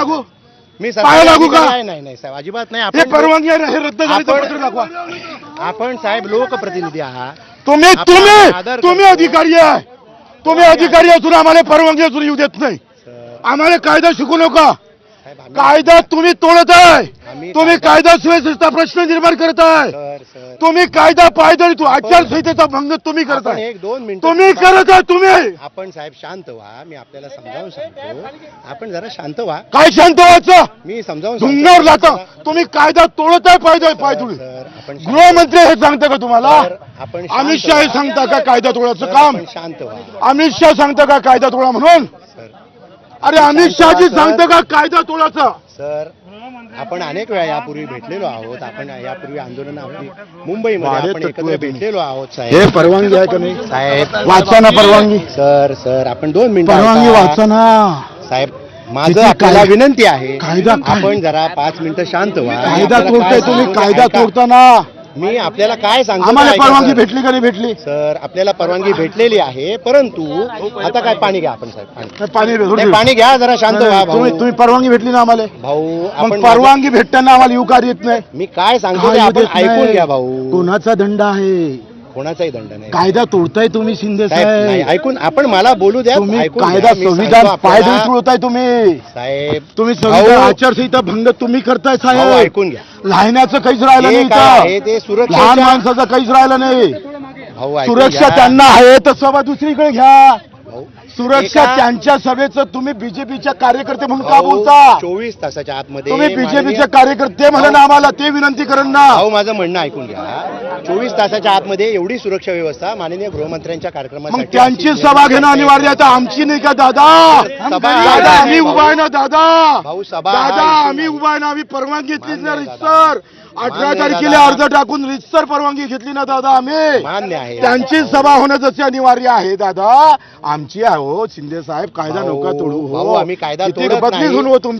लागू? मी पाया लागू का? नाही नाही नाही साहेब अजिबात नाही. हे आपण परवानगी आहे ना हे रद्द झाली तर आपण- पत्र दाखवा. आपण साहेब लोकप्रतिनिधी आहात. तुम्ही आपण तुम्ही आदर तुम्ही करतो. अधिकारी आहे. तुम्ही अधिकारी असून आम्हाला परवानगी असून येऊ देत नाही. आम्हाला कायदा शिकू नका. साहेब, आम्ही- कायदा तुम्ही तोडत आहे. तुम्ही कायदा- सुव्यवस्थेचा प्रश्न निर्माण करत आहे. Sir sir. तुम्ही कायदा पायदळी तू आचारसंहितेचा भंग तुम्ही करत आपण आहे. एक दोन मिनिटं तुम्ही करत आहे तुम्ही. आपण साहेब शांत व्हा मी आपल्याला समजावून सांगतो. आपण जरा शांत व्हा. काय शांत व्हायचं? मी समजावून. धुंगावर जाता. तुम्ही कायदा तोडत आहे पायदळ पायदळी. गृहमंत्री हे सांगतं का तुम्हाला? आपण अमित शहा हे. सांगता का कायदा तोडायचं काम? शांत व्हा. अमित शहा सांगता का कायदा तोडा म्हणून? अरे अमित शहाजी सर. सांगतं का कायदा तोडायचा सर आपण अनेक वेळा यापूर्वी भेटलेलो आहोत आपण यापूर्वी आंदोलन आपली मुंबईमध्ये आपण एकत्र. भेटलेलो आहोत हे साहेब परवानगी आहे का नाही साहेब वाचा ना परवानगी सर सर आपण दोन मिनिटं परवानगी ऐका. वाचा ना साहेब माझं आपल्याला काय- विनंती आहे कायदा काय? आपण जरा पाच मिनिटं शांत व्हा कायदा आपल्याला तोडताय काय तुम्ही कायदा ऐका. तोडताना मी आपल्याला काय सांगतो आम्हाला परवानगी. भेटली का नाही भेटली? सर आपल्याला परवानगी भेटलेली आहे परंतु आता काय पाणी घ्या आपण साहेब पाणी. नाही, पाणी घ्या जरा शांत व्हा भाऊ तुम्ही तुम्ही परवानगी भेटली ना आम्हाला? भाऊ मग आपण परवानगी भेटताना आम्हाला युकार येत नाही. मी काय सांगतो ते येऊ आपण देत ऐकून. घ्या भाऊ. कोणाचा दंड आहे? कोणाचाही दंड नाही. कायदा तोडताय तुम्ही शिंदे साहेब नाही साहेब ऐकून आपण मला बोलू द्या. तुम्ही ऐकून कायदा. मी संविधान सांगतो पायदळी. तोडताय तुम्ही. साहेब तुम्ही भाऊ, आचारसंहिता भंग तुम्ही करताय भाऊ, साहेब. ऐकून घ्या. लहानाचं काहीच राहिलं नाही काय आहे? इथं ते लहान सुरक्षा माणसाचं काहीच राहिलं नाही. भाऊ ऐकून सुरक्षा घ्या. त्यांना आहे तर सभा दुसरीकडे घ्या. भाऊ, सुरक्षा एका- त्यांच्या सभेचं तुम्ही बीजेपीच्या कार्यकर्ते म्हणून का भाऊ, बोलता? चोवीस तासाच्या आतमध्ये तुम्ही माननीय- बीजेपीचे कार्यकर्ते म्हणा ना आम्हाला ते विनंती करण ना. माझं म्हणणं ऐकून घ्या. चोवीस तासाच्या आतमध्ये एवढी सुरक्षा व्यवस्था माननीय गृहमंत्र्यांच्या कार्यक्रमासाठी मग त्यांची सभा घेणं अनिवार्य आहे आता आमची नाही का दादा? दादा आम्ही उभा आहे ना दादा? भाऊ, सभा दादा आम्ही. उभा आहे ना आम्ही परवानगी घेतली ना रितसर. अठरा तारखेला. अर्ज टाकून रितसर परवानगी घेतली ना दादा आम्ही. मान्य आहे त्यांची सभा होणं जसे अनिवार्य आहे दादा. आमची आहे हो शिंदे साहेब कायदा नौका तोडू भाऊ, हो आम्ही कायदा किती तोडत बदली नाही. घेऊन हो तुमची